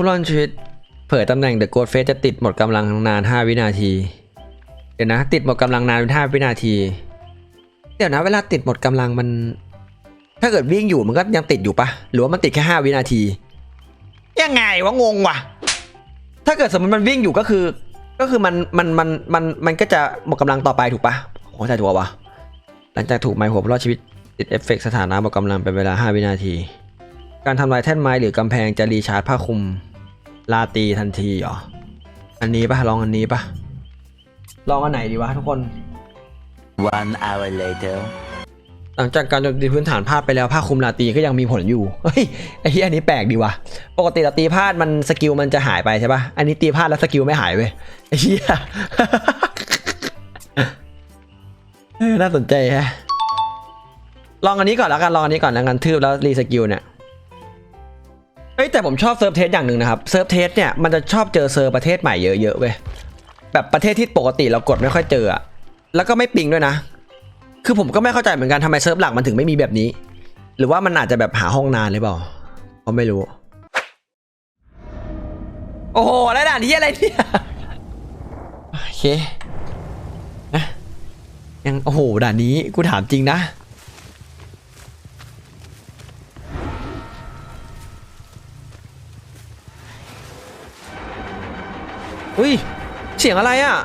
ผู้รอดชีวิต เผยตำแหน่งเดอะโกดเฟสจะติดหมดกำลังนาน 5 วินาที เดี๋ยวนะ ติดหมดกำลังนานเป็น5วินาที เดี๋ยวนะ เวลาติดหมดกำลังมัน ถ้าเกิดวิ่งอยู่มันก็ยังติดอยู่ปะหรือว่ามันติดแค่ 5 วินาที ยังไงวะงงวะถ้าเกิดสมมติมันวิ่งอยู่ก็คือ ก็คือมันมันมันมันมันก็จะหมดกำลังต่อไปถูกปะโอ้ใช่ถูกปะหลังจากถูกไม้หัวรอดชีวิตติดเอฟเฟกต์สถานะหมดกำลังเป็นเวลา 5 วินาทีการทำลายแท่นไม้หรือกำแพงจะรีชาร์จผ้าคลุม ลาตีทันทีเหรอ อันนี้ปะลองอันนี้ปะลองอันไหนดีวะทุกคน One hour later. หลังจากการโจมตีพื้นฐานพลาดไปแล้วผ้าคลุมลาตีก็ยังมีผลอยู่ เฮ้ยไอ้ที่อันนี้แปลกดีว่ะ ปกติเราตีพลาดมันสกิลมันจะหายไปใช่ปะอันนี้ตีพลาดแล้วสกิลไม่หายเว้ยไอ้เหี้ยเออน่าสนใจฮะ ลองอันนี้ก่อนแล้วกัน ลองอันนี้ก่อนแล้วกันทืบแล้วรีสกิลเนี่ย เฮ้ยแต่ผมชอบเซิร์ฟเทสอย่างหนึ่งนะครับเซิร์ฟเทสเนี่ยมันจะชอบเจอเซิร์ฟประเทศใหม่เยอะๆเว้ยแบบประเทศที่ปกติเรากดไม่ค่อยเจออะแล้วก็ไม่ปิงด้วยนะ คือผมก็ไม่เข้าใจเหมือนกันทำไมเซิร์ฟหลักมันถึงไม่มีแบบนี้ หรือว่ามันอาจจะแบบหาห้องนานหรือเปล่าก็ไม่รู้ โอ้โหแล้วด่านที่อะไรเนี่ยโอเคนะยังโอ้โหด่านนี้กูถามจริงนะ อุ้ย เสียงอะไรอะ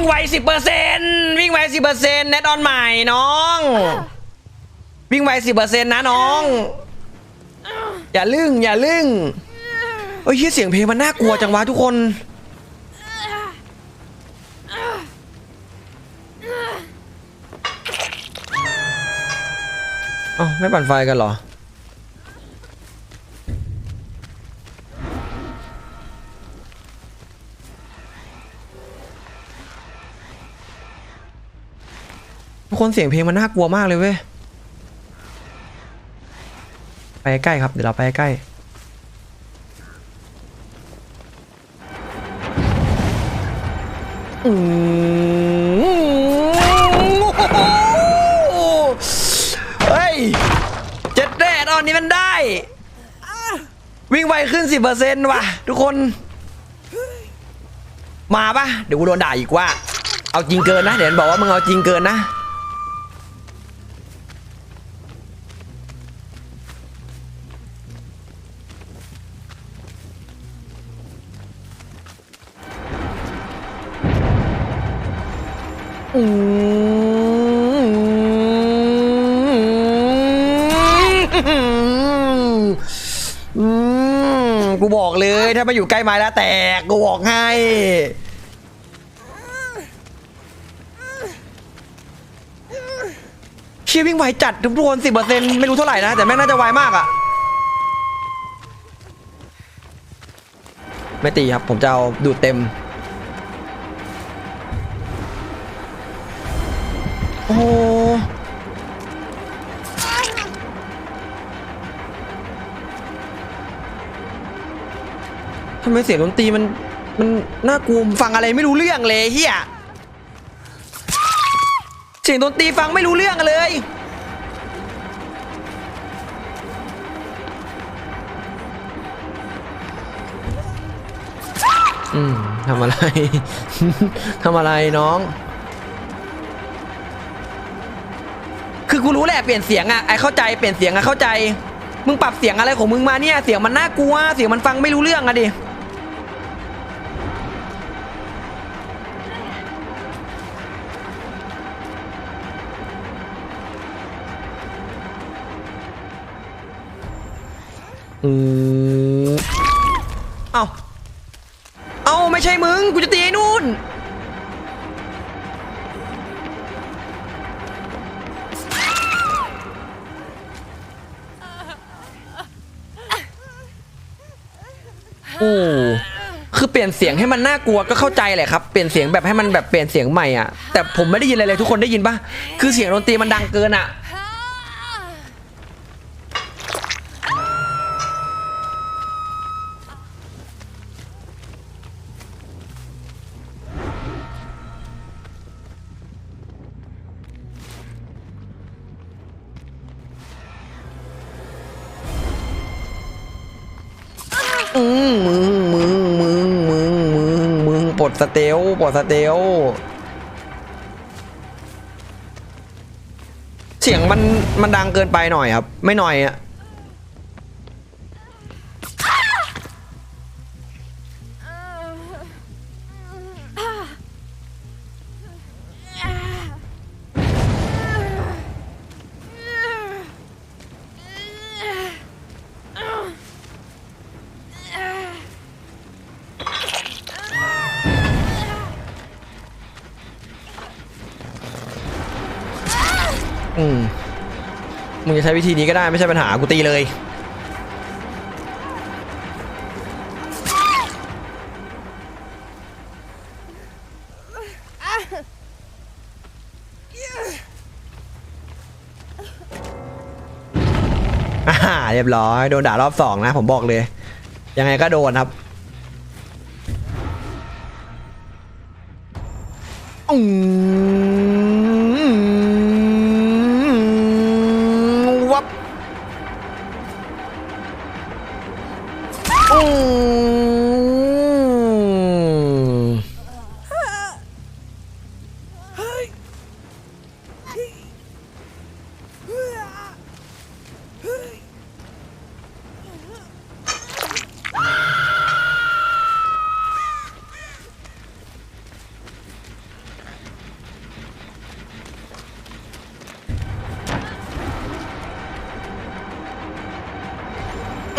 งไวสิบเปอร์เซ็นวิ่งไวสิบเปอร์เซ็นแนทออนใหม่น้อง วิ่งไวสิบเปอร์เซ็นนะน้อง อย่าลึ่งอย่าลึ่งเฮ้ยเหี้ยเสียงเพลงมันน่ากลัวจังวะทุกคนเอ้าไม่ปั่นไฟกันเหรอ คนเสียงเพลงมันน่ากลัวมากเลยเว้ย ไปใกล้ครับ เดี๋ยวเราไปใกล้อืมเฮ้ย เจ็ดแดดออนนี้มันได้ วิ่งไวขึ้นสิบเปอร์เซ็นต์ว่ะ ทุกคน มาปะเดี๋ยวกูโดนด่าอีกว่า เอาจริงเกินนะ เดี๋ยวบอกว่ามึงเอาจริงเกินนะ อืมกูบอกเลยถ้ามาอยู่ใกล้ไม้แล้วแตกกูบอกให้ เชียวิ่งไวจัดทุกคนสิบเปอร์เซ็นต์ไม่รู้เท่าไหร่นะ แต่แม่งน่าจะไวมากอะไม่ตีครับ ผมจะเอาดูดเต็ม โอ้ำไมเสียงดนตรีมันมันน่ากลัวฟังอะไรไม่รู้เรื่องเลยเฮียเสียงดนตรีฟังไม่รู้เรื่องเลย อืมทำอะไร ทำอะไรน้อง คือกูรู้แหละเปลี่ยนเสียงอะไอเข้าใจเปลี่ยนเสียงอะเข้าใจ มึงปรับเสียงอะไรของมึงมาเนี่ย เสียงมันน่ากลัว เสียงมันฟังไม่รู้เรื่องอะดิ อืมเอ้าเอ้าไม่ใช่มึง กูจะตีไอ้นู่น โอ้ คือเปลี่ยนเสียงให้มันน่ากลัวก็เข้าใจแหละครับ เปลี่ยนเสียงแบบให้มันแบบเปลี่ยนเสียงใหม่อะ แต่ผมไม่ได้ยินอะไรเลยทุกคนได้ยินปะคือเสียงดนตรีมันดังเกินอะ อืมมึงมึงมึงมึงมึงมึงปลดสเตลปลดสเตลเสียงมันมันดังเกินไปหน่อยครับ ไม่หน่อยอะ อืมมึงจะใช้วิธีนี้ก็ได้ไม่ใช่ปัญหากูตีเลย อ่าเรียบร้อย โดนด่ารอบสองนะ ผมบอกเลย ยังไงก็โดนครับอืม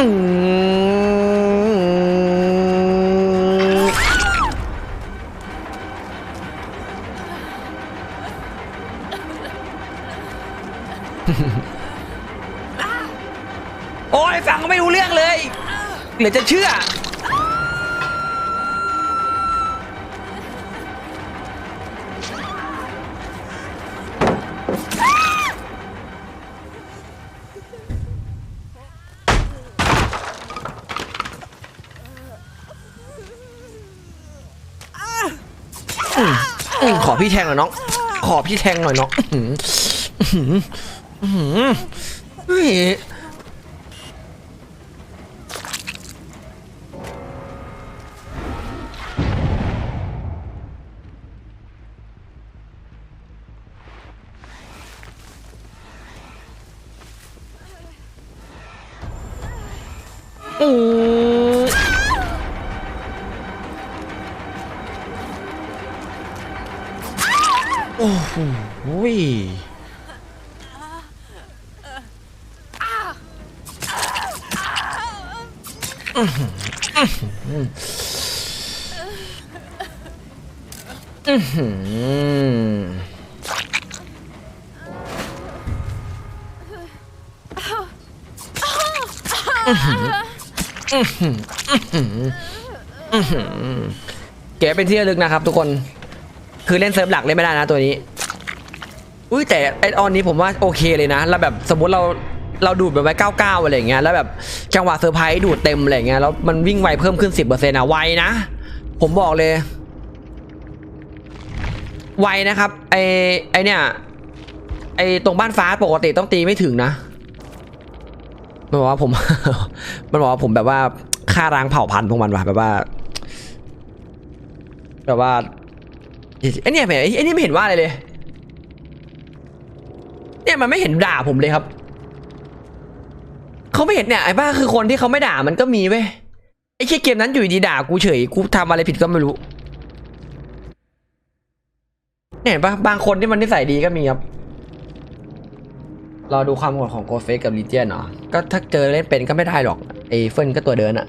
โอ้ยฟังก็ไม่รู้เรื่องเลย เหลือจะเชื่อ พี่แทงหน่อยน้อง ขอพี่แทงหน่อยน้องอื้อหืออื้อหือเฮ้ยโอ้ โหยอื้อหืออื้อหือเก๋เป็นที่ระลึกนะครับทุกคน คือเล่นเซิร์ฟหลักเล่นไม่ได้นะตัวนี้ อุ้ยแต่ไอออนนี้ผมว่าโอเคเลยนะแล้วแบบสมมติเราเราดูดแบบไว้99อะไรอย่างเงี้ยแล้วแบบจังหวะเซอร์ไพรส์ดูดเต็มอะไรอย่างเงี้ยแล้วมันวิ่งไวเพิ่มขึ้น 10%อะไวนะ ผมบอกเลย ไวนะครับ ไอไอเนี่ยไอตรงบ้านฟ้าปกติต้องตีไม่ถึงนะมันบอกว่าผม มันบอกว่าผมแบบว่าค่ารางเผ่าพันธุ์พวกมันว่ะแบบว่าแบบว่าไอเนี่ยไม่ไอนี่ยไม่เห็นว่าอะไรเลยี่ยมันไม่เห็นด่าผมเลยครับเขาไม่เห็นเนี่ยไอ้บ้าคือคนที่เขาไม่ด่ามันก็มีเว้ยไอ้แค่เกมนั้นอยู่ดีด่ากูเฉยกูทำอะไรผิดก็ไม่รู้เนี่ยปะบางคนที่มันนิสัยดีก็มีครับรอดูความโหดของโกเฟสกับลีเจียนเนาะก็ถ้าเจอเล่นเป็นก็ไม่ได้หรอกเอ้เฟินก็ตัวเดินอะ